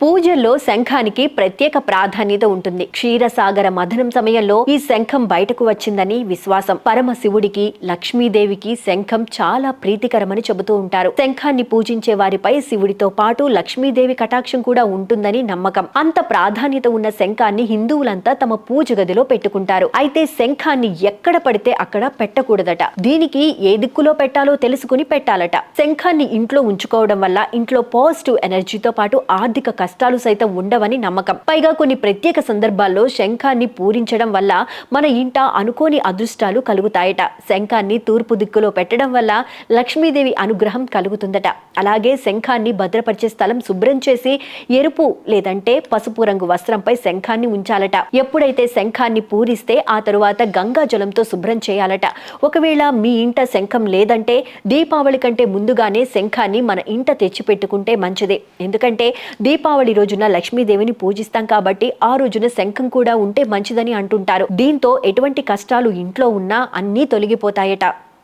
పూజల్లో శంఖానికి ప్రత్యేక ప్రాధాన్యత ఉంటుంది. క్షీరసాగర మథనం సమయంలో ఈ శంఖం బయటకు వచ్చిందని విశ్వాసం. పరమశివుడికి లక్ష్మీదేవికి శంఖం చాలా ప్రీతికరమని చెబుతూ ఉంటారు. శంఖాన్ని పూజించే వారిపై శివుడితో పాటు లక్ష్మీదేవి కటాక్షం కూడా ఉంటుందని నమ్మకం. అంత ప్రాధాన్యత ఉన్న శంఖాన్ని హిందువులంతా తమ పూజ గదిలో పెట్టుకుంటారు. అయితే శంఖాన్ని ఎక్కడ పడితే అక్కడ పెట్టకూడదట. దీనికి ఏ దిక్కులో పెట్టాలో తెలుసుకుని పెట్టాలట. శంఖాన్ని ఇంట్లో ఉంచుకోవడం వల్ల ఇంట్లో పాజిటివ్ ఎనర్జీతో పాటు ఆర్థిక కష్టాలు సైతం ఉండవని నమ్మకం. పైగా కొన్ని ప్రత్యేక సందర్భాల్లో శంఖాన్ని పూరించడం వల్ల మన ఇంట అనుకోని అదృష్టాలు కలుగుతాయట. శంఖాన్ని తూర్పు దిక్కులో పెట్టడం వల్ల లక్ష్మీదేవి అనుగ్రహం కలుగుతుందట. అలాగే శంఖాన్ని భద్రపరిచే స్థలం శుభ్రం చేసి ఎరుపు లేదంటే పసుపు రంగు వస్త్రంపై శంఖాన్ని ఉంచాలట. ఎప్పుడైతే శంఖాన్ని పూరిస్తే ఆ తరువాత గంగా జలంతో శుభ్రం చేయాలట. ఒకవేళ మీ ఇంట శంఖం లేదంటే దీపావళి కంటే ముందుగానే శంఖాన్ని మన ఇంట తెచ్చిపెట్టుకుంటే మంచిది. ఎందుకంటే దీపావళి రోజున లక్ష్మీదేవిని పూజిస్తాం కాబట్టి ఆ రోజున శంఖం కూడా ఉంటే మంచిదని అంటుంటారు. దీంతో ఎటువంటి కష్టాలు ఇంట్లో ఉన్నా అన్నీ తొలగిపోతాయట.